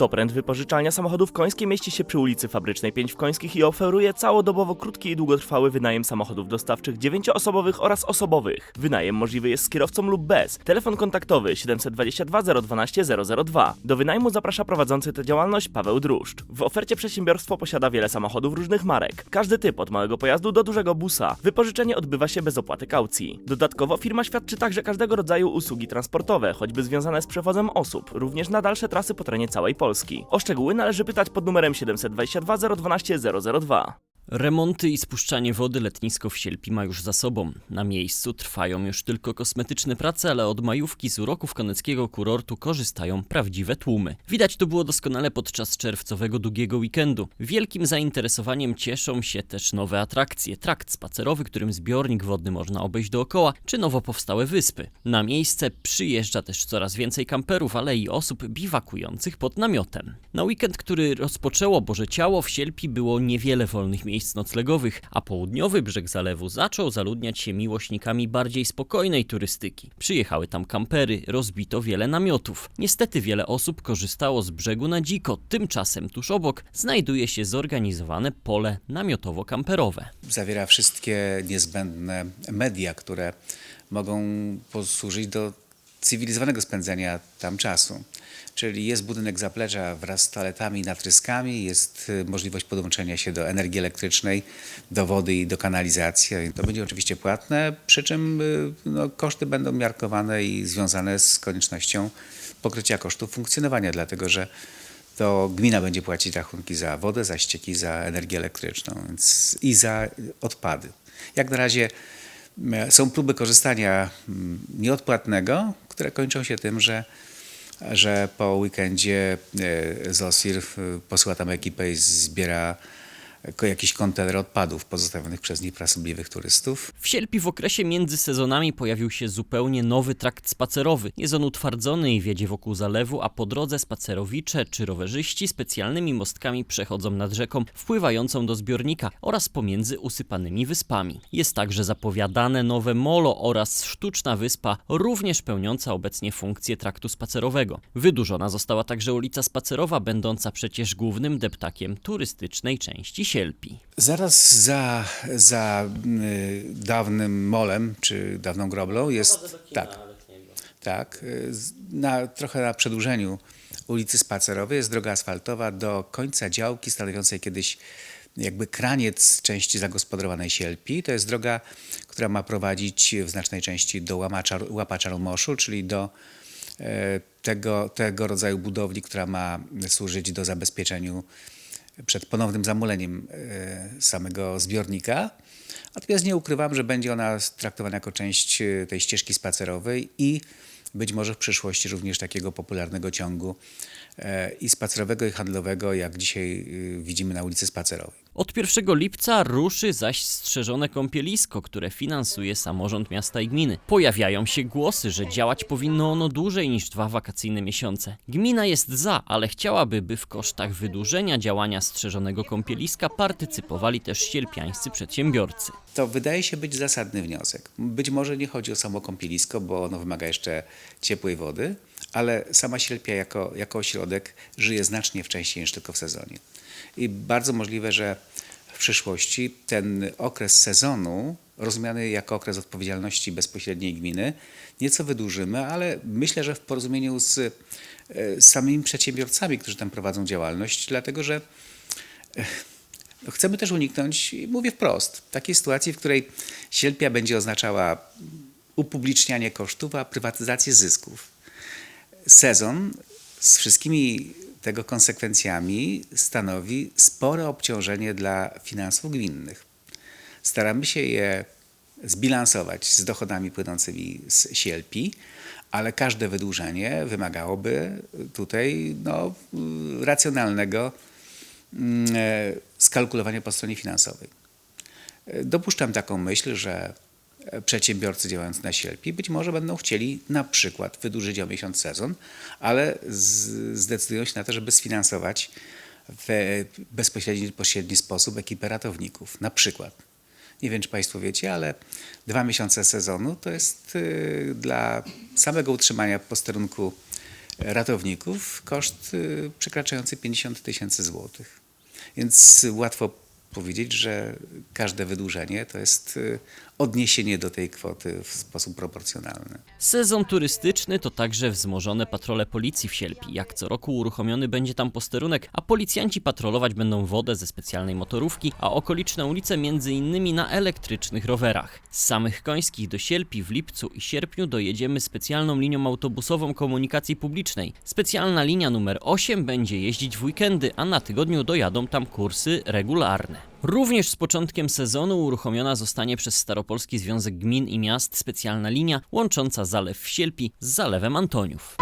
Toprend wypożyczalnia samochodów końskiej mieści się przy ulicy Fabrycznej 5 w Końskich i oferuje całodobowo krótki i długotrwały wynajem samochodów dostawczych 9-osobowych oraz osobowych. Wynajem możliwy jest z kierowcą lub bez. Telefon kontaktowy 722 012 002. Do wynajmu zaprasza prowadzący tę działalność Paweł Druszcz. W ofercie przedsiębiorstwo posiada wiele samochodów różnych marek. Każdy typ od małego pojazdu do dużego busa. Wypożyczenie odbywa się bez opłaty kaucji. Dodatkowo firma świadczy także każdego rodzaju usługi transportowe, choćby związane z przewozem osób, również na dalsze trasy po terenie całej Polski. O szczegóły należy pytać pod numerem 722 012 002. Remonty i spuszczanie wody letnisko w Sielpi ma już za sobą. Na miejscu trwają już tylko kosmetyczne prace, ale od majówki z uroków koneckiego kurortu korzystają prawdziwe tłumy. Widać to było doskonale podczas czerwcowego długiego weekendu. Wielkim zainteresowaniem cieszą się też nowe atrakcje. Trakt spacerowy, którym zbiornik wodny można obejść dookoła, czy nowo powstałe wyspy. Na miejsce przyjeżdża też coraz więcej kamperów, ale i osób biwakujących pod namiotem. Na weekend, który rozpoczęło Boże Ciało, w Sielpi było niewiele wolnych miejsc noclegowych, a południowy brzeg zalewu zaczął zaludniać się miłośnikami bardziej spokojnej turystyki. Przyjechały tam kampery, rozbito wiele namiotów. Niestety wiele osób korzystało z brzegu na dziko, tymczasem tuż obok znajduje się zorganizowane pole namiotowo-kamperowe. zawiera wszystkie niezbędne media, które mogą posłużyć do cywilizowanego spędzenia tam czasu. Czyli jest budynek zaplecza wraz z toaletami i natryskami, jest y, możliwość podłączenia się do energii elektrycznej, do wody i do kanalizacji. To będzie oczywiście płatne, przy czym y, no, koszty będą miarkowane i związane z koniecznością pokrycia kosztów funkcjonowania, dlatego że to gmina będzie płacić rachunki za wodę, za ścieki, za energię elektryczną więc i za odpady. Jak na razie są próby korzystania m, nieodpłatnego, które kończą się tym, że, że po weekendzie e, ZOSIR posyła tam ekipę i zbiera jakiś kontener odpadów pozostawionych przez niefrasobliwych turystów. W Sielpi w okresie między sezonami pojawił się zupełnie nowy trakt spacerowy. Jest on utwardzony i wiedzie wokół zalewu, a po drodze spacerowicze czy rowerzyści specjalnymi mostkami przechodzą nad rzeką wpływającą do zbiornika oraz pomiędzy usypanymi wyspami. Jest także zapowiadane nowe molo oraz sztuczna wyspa, również pełniąca obecnie funkcję traktu spacerowego. Wydłużona została także ulica Spacerowa, będąca przecież głównym deptakiem turystycznej części Sielpi. Zaraz za, za y, dawnym molem, czy dawną groblą jest... Tak, tak. y, Na, trochę na przedłużeniu ulicy Spacerowej jest droga asfaltowa do końca działki stanowiącej kiedyś jakby kraniec części zagospodarowanej Sielpi. To jest droga, która ma prowadzić w znacznej części do łamacza, łapacza Moszu, czyli do e, tego, tego rodzaju budowli, która ma służyć do zabezpieczeniu przed ponownym zamuleniem e, samego zbiornika. Natomiast nie ukrywam, że będzie ona traktowana jako część e, tej ścieżki spacerowej i być może w przyszłości również takiego popularnego ciągu e, i spacerowego, i handlowego, jak dzisiaj widzimy na ulicy Spacerowej. Od 1 lipca ruszy zaś strzeżone kąpielisko, które finansuje samorząd miasta i gminy. Pojawiają się głosy, że działać powinno ono dłużej niż dwa wakacyjne miesiące. Gmina jest za, ale chciałaby, by w kosztach wydłużenia działania strzeżonego kąpieliska partycypowali też sielpiańscy przedsiębiorcy. To wydaje się być zasadny wniosek. Być może nie chodzi o samo kąpielisko, bo ono wymaga jeszcze ciepłej wody, ale sama Sielpia jako, jako ośrodek żyje znacznie wcześniej niż tylko w sezonie. I bardzo możliwe, że w przyszłości ten okres sezonu, rozumiany jako okres odpowiedzialności bezpośredniej gminy, nieco wydłużymy, ale myślę, że w porozumieniu z, e, samymi przedsiębiorcami, którzy tam prowadzą działalność, dlatego że no, Chcemy też uniknąć, mówię wprost, takiej sytuacji, w której sielpia będzie oznaczała upublicznianie kosztów, a prywatyzację zysków. Sezon z wszystkimi tego konsekwencjami stanowi spore obciążenie dla finansów gminnych. Staramy się je zbilansować z dochodami płynącymi z sielpi, ale każde wydłużenie wymagałoby tutaj no, racjonalnego mm, e, skalkulowania po stronie finansowej. E, Dopuszczam taką myśl, że przedsiębiorcy działający na Sielpi być może będą chcieli na przykład wydłużyć o miesiąc sezon, ale zdecydują się na to, żeby sfinansować w bezpośredni pośredni sposób ekipę ratowników. Na przykład. Nie wiem, czy Państwo wiecie, ale dwa miesiące sezonu to jest y, dla samego utrzymania posterunku ratowników koszt y, przekraczający 50 tysięcy złotych. Więc łatwo powiedzieć, że każde wydłużenie to jest y, odniesienie do tej kwoty w sposób proporcjonalny. Sezon turystyczny to także wzmożone patrole policji w Sielpi. Jak co roku uruchomiony będzie tam posterunek, a policjanci patrolować będą wodę ze specjalnej motorówki, a okoliczne ulice między innymi na elektrycznych rowerach. Z samych Końskich do Sielpi w lipcu i sierpniu dojedziemy specjalną linią autobusową komunikacji publicznej. Specjalna linia numer 8 będzie jeździć w weekendy, a na tygodniu dojadą tam kursy regularne. Również z początkiem sezonu uruchomiona zostanie przez Staropolski Związek Gmin i Miast specjalna linia łącząca zalew Sielpi z zalewem Antoniów.